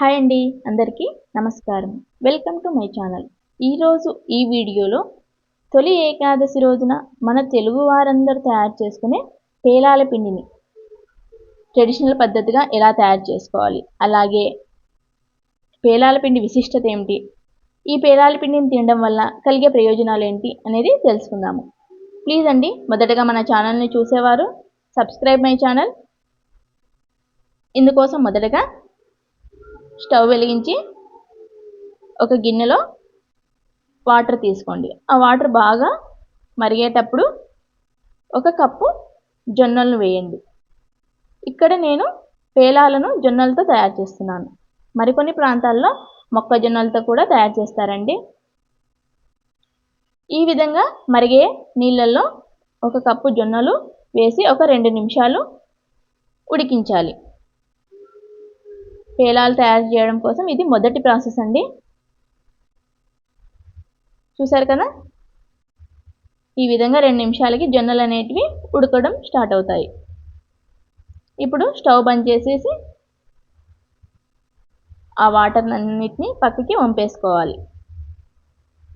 Hi అండి అందరికీ నమస్కారం. Welcome to my channel. ఈరోజు ఈ వీడియోలో తొలి ఏకాదశి రోజున మన తెలుగు వారందరూ తయారు చేసుకునే పేలాల పిండిని ట్రెడిషనల్ పద్ధతిగా ఎలా తయారు చేసుకోవాలి? అలాగే పేలాల పిండి విశిష్టత ఏమిటి? ఈ పేలాల పిండిని తినడం వల్ల కలిగే ప్రయోజనాలు ఏంటి అనేది తెలుసుకుందాము. ప్లీజ్ అండి మొదటగా మన ఛానల్ని చూసేవారు సబ్స్క్రైబ్ మై ఛానల్. ఇందుకోసం మొదటగా స్టవ్ వెలిగించి ఒక గిన్నెలో వాటర్ తీసుకోండి. ఆ వాటర్ బాగా మరిగేటప్పుడు ఒక కప్పు జొన్నలను వేయండి. ఇక్కడ నేను పేలాలను జొన్నలతో తయారు చేస్తున్నాను. మరికొన్ని ప్రాంతాల్లో మొక్కజొన్నలతో కూడా తయారు చేస్తారండి. ఈ విధంగా మరిగే నీళ్ళల్లో ఒక కప్పు జొన్నలు వేసి ఒక రెండు నిమిషాలు ఉడికించాలి. పేలాలు తయారు చేయడం కోసం ఇది మొదటి ప్రాసెస్ అండి. చూసారు కదా? ఈ విధంగా రెండు నిమిషాలకి జొన్నలు అనేటివి ఉడకడం స్టార్ట్ అవుతాయి. ఇప్పుడు స్టవ్ బంద్ చేసేసి ఆ వాటర్ అన్నిటిని పక్కకి వంపేసుకోవాలి.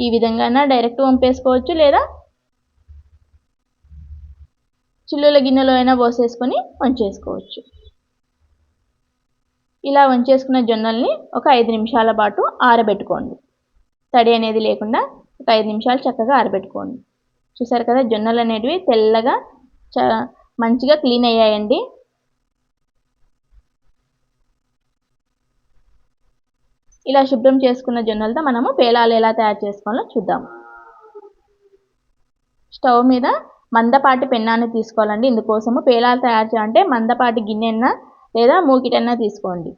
ఈ విధంగా డైరెక్ట్ వంపేసుకోవచ్చు లేదా చిల్లుల గిన్నెలో అయినా పోసేసుకొని వంచేసుకోవచ్చు. ఇలా వంచేసుకున్న జొన్నల్ని ఒక ఐదు నిమిషాల పాటు ఆరబెట్టుకోండి. తడి అనేది లేకుండా ఒక ఐదు నిమిషాలు చక్కగా ఆరబెట్టుకోండి. చూసారు కదా జొన్నలు అనేటివి తెల్లగా చ మంచిగా క్లీన్ అయ్యాయండి. ఇలా శుభ్రం చేసుకున్న జొన్నలతో మనము పేలాలు ఎలా తయారు చేసుకోవాలో చూద్దాం. స్టవ్ మీద మందపాటి పెన్నాన్ని తీసుకోవాలండి. ఇందుకోసము పేలాలు తయారు చేయాలంటే మందపాటి గిన్నెన్న లేదా మూకిటన్నా తీసుకోండి.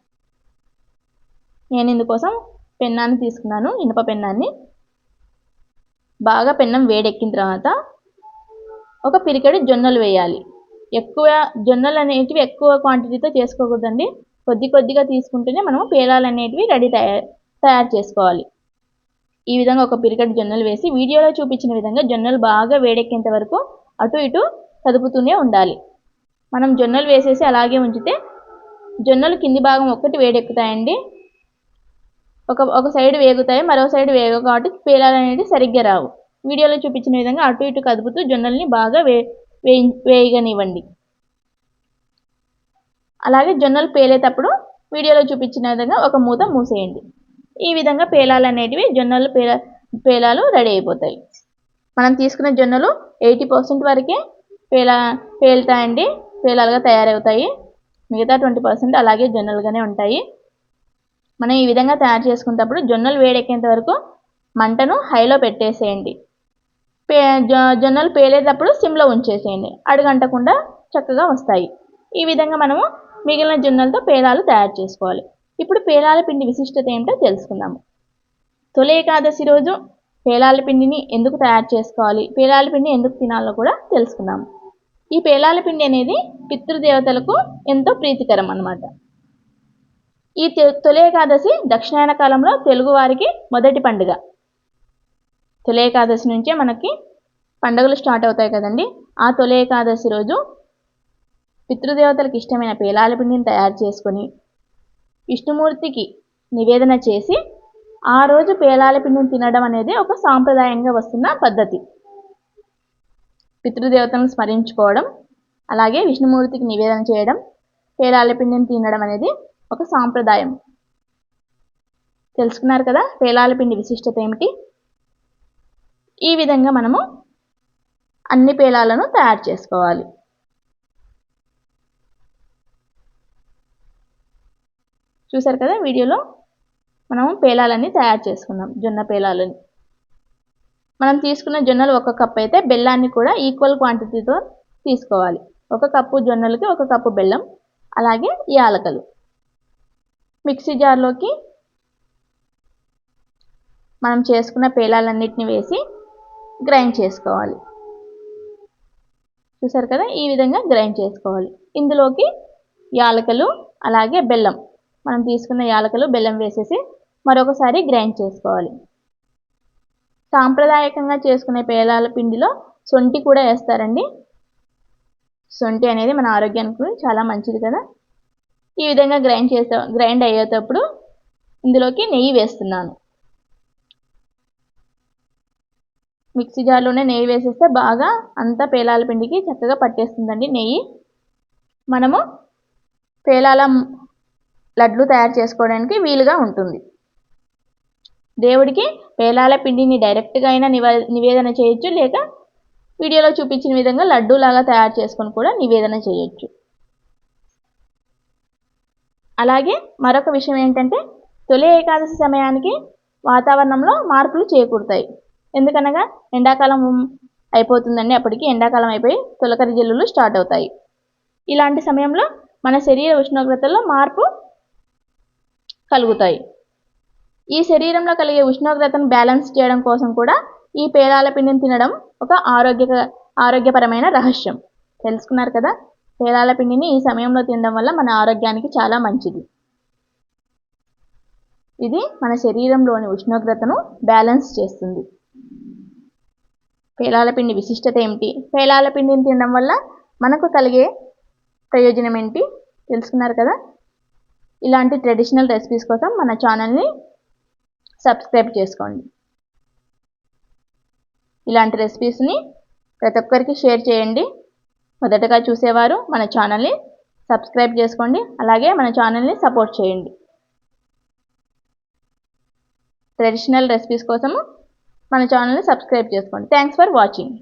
నేను ఇందుకోసం పెన్నాన్ని తీసుకున్నాను. ఇనుప పెన్నాన్ని. బాగా పెన్నం వేడెక్కిన తర్వాత ఒక పిరికెడు జొన్నలు వేయాలి. ఎక్కువ జొన్నలు అనేటివి ఎక్కువ క్వాంటిటీతో చేసుకోకూడదండి. కొద్ది కొద్దిగా తీసుకుంటేనే మనము పేలాలు అనేటివి రెడీ తయారు తయారు చేసుకోవాలి. ఈ విధంగా ఒక పిరికెడు జొన్నలు వేసి వీడియోలో చూపించిన విధంగా జొన్నలు బాగా వేడెక్కేంత వరకు అటు ఇటు కదుపుతూనే ఉండాలి. మనం జొన్నలు వేసేసి అలాగే ఉంచితే జొన్నలు కింది భాగం ఒక్కటి వేడెక్కుతాయండి. ఒక ఒక సైడ్ వేగుతాయి మరో సైడ్ వేగవు కాబట్టి పేలాలు అనేవి సరిగ్గా రావు. వీడియోలో చూపించిన విధంగా అటు ఇటు కదుపుతూ జొన్నల్ని బాగా వే వేయగనివ్వండి. అలాగే జొన్నలు పేలేటప్పుడు వీడియోలో చూపించిన విధంగా ఒక మూత మూసేయండి. ఈ విధంగా పేలాలు అనేటివి జొన్నలు పేల పేలాలు రెడీ అయిపోతాయి. మనం తీసుకున్న జొన్నలు ఎయిటీ పర్సెంట్ వరకే పేలా పేలుతాయండి. పేలాలుగా తయారవుతాయి. మిగతా ట్వంటీ పర్సెంట్ అలాగే జొన్నలుగానే ఉంటాయి. మనం ఈ విధంగా తయారు చేసుకునేటప్పుడు జొన్నలు వేడెక్కేంత వరకు మంటను హైలో పెట్టేసేయండి. పే జొన్నలు పేలేటప్పుడు సిమ్లో ఉంచేసేయండి. అడుగంటకుండా చక్కగా వస్తాయి. ఈ విధంగా మనము మిగిలిన జొన్నలతో పేలాలు తయారు చేసుకోవాలి. ఇప్పుడు పేలాల పిండి విశిష్టత ఏమిటో తెలుసుకుందాము. తొలి ఏకాదశి రోజు పేలాల పిండిని ఎందుకు తయారు చేసుకోవాలి? పేలాల పిండి ఎందుకు తినాలో కూడా తెలుసుకుందాము. ఈ పేలాల పిండి అనేది పితృదేవతలకు ఎంతో ప్రీతికరం అన్నమాట. ఈ తొలి ఏకాదశి దక్షిణాయన కాలంలో తెలుగువారికి మొదటి పండుగ. తొలి ఏకాదశి నుంచే మనకి పండుగలు స్టార్ట్ అవుతాయి కదండి. ఆ తొలి ఏకాదశి రోజు పితృదేవతలకు ఇష్టమైన పేలాల పిండిని తయారు చేసుకొని విష్ణుమూర్తికి నివేదన చేసి ఆ రోజు పేలాల పిండిని తినడం అనేది ఒక సాంప్రదాయంగా వస్తున్న పద్ధతి. పితృదేవతలను స్మరించుకోవడం అలాగే విష్ణుమూర్తికి నివేదన చేయడం పేలాల పిండిని తినడం అనేది ఒక సాంప్రదాయం. తెలుసుకున్నారు కదా పేలాల పిండి విశిష్టత ఏమిటి? ఈ విధంగా మనము అన్ని పేలాలను తయారు చేసుకోవాలి. చూసారు కదా వీడియోలో మనము పేలాలన్నీ తయారు చేసుకున్నాం జొన్న పేలాలని. మనం తీసుకున్న జొన్నలు ఒక కప్ అయితే బెల్లాన్ని కూడా ఈక్వల్ క్వాంటిటీతో తీసుకోవాలి. ఒక కప్పు జొన్నలకి ఒక కప్పు బెల్లం అలాగే యాలకలు. మిక్సీ జార్లోకి మనం చేసుకున్న పేలాలన్నిటిని వేసి గ్రైండ్ చేసుకోవాలి. చూసారు కదా? ఈ విధంగా గ్రైండ్ చేసుకోవాలి. ఇందులోకి యాలకలు అలాగే బెల్లం. మనం తీసుకున్న యాలకలు బెల్లం వేసేసి మరొకసారి గ్రైండ్ చేసుకోవాలి. సాంప్రదాయకంగా చేసుకునే పేలాల పిండిలో సొంటి కూడా వేస్తారండి. సొంటి అనేది మన ఆరోగ్యానికి చాలా మంచిది కదా. ఈ విధంగా గ్రైండ్ చేసే గ్రైండ్ అయ్యేటప్పుడు ఇందులోకి నెయ్యి వేస్తున్నాను. మిక్సీ జార్లోనే నెయ్యి వేసేస్తే బాగా అంతా పేలాల పిండికి చక్కగా పట్టేస్తుందండి నెయ్యి. మనము పేలాల లడ్లు తయారు చేసుకోవడానికి వీలుగా ఉంటుంది. దేవుడికి పేలాల పిండిని డైరెక్ట్గా అయినా నివే నివేదన చేయొచ్చు లేక వీడియోలో చూపించిన విధంగా లడ్డూలాగా తయారు చేసుకొని కూడా నివేదన చేయొచ్చు. అలాగే మరొక విషయం ఏంటంటే తొలి ఏకాదశి సమయానికి వాతావరణంలో మార్పులు చేకూరుతాయి. ఎందుకనగా ఎండాకాలం అయిపోతుందండి అప్పటికి ఎండాకాలం అయిపోయి తొలకరి జల్లులు స్టార్ట్ అవుతాయి. ఇలాంటి సమయంలో మన శరీర ఉష్ణోగ్రతలో మార్పు కలుగుతాయి. ఈ శరీరంలో కలిగే ఉష్ణోగ్రతను బ్యాలెన్స్ చేయడం కోసం కూడా ఈ పేలాల పిండిని తినడం ఒక ఆరోగ్య ఆరోగ్యపరమైన రహస్యం. తెలుసుకున్నారు కదా? పేలాల పిండిని ఈ సమయంలో తినడం వల్ల మన ఆరోగ్యానికి చాలా మంచిది. ఇది మన శరీరంలోని ఉష్ణోగ్రతను బ్యాలెన్స్ చేస్తుంది. పేలాల పిండి విశిష్టత ఏమిటి? పేలాల పిండిని తినడం వల్ల మనకు కలిగే ప్రయోజనం ఏంటి? తెలుసుకున్నారు కదా? ఇలాంటి ట్రెడిషనల్ రెసిపీస్ కోసం మన ఛానల్ని సబ్స్క్రైబ్ చేసుకోండి. ఇలాంటి రెసిపీస్ని ప్రతి ఒక్కరికి షేర్ చేయండి. మొదటగా చూసేవారు మన ఛానల్ని సబ్స్క్రైబ్ చేసుకోండి. అలాగే మన ఛానల్ని సపోర్ట్ చేయండి. ట్రెడిషనల్ రెసిపీస్ కోసము మన ఛానల్ని సబ్స్క్రైబ్ చేసుకోండి. Thanks for watching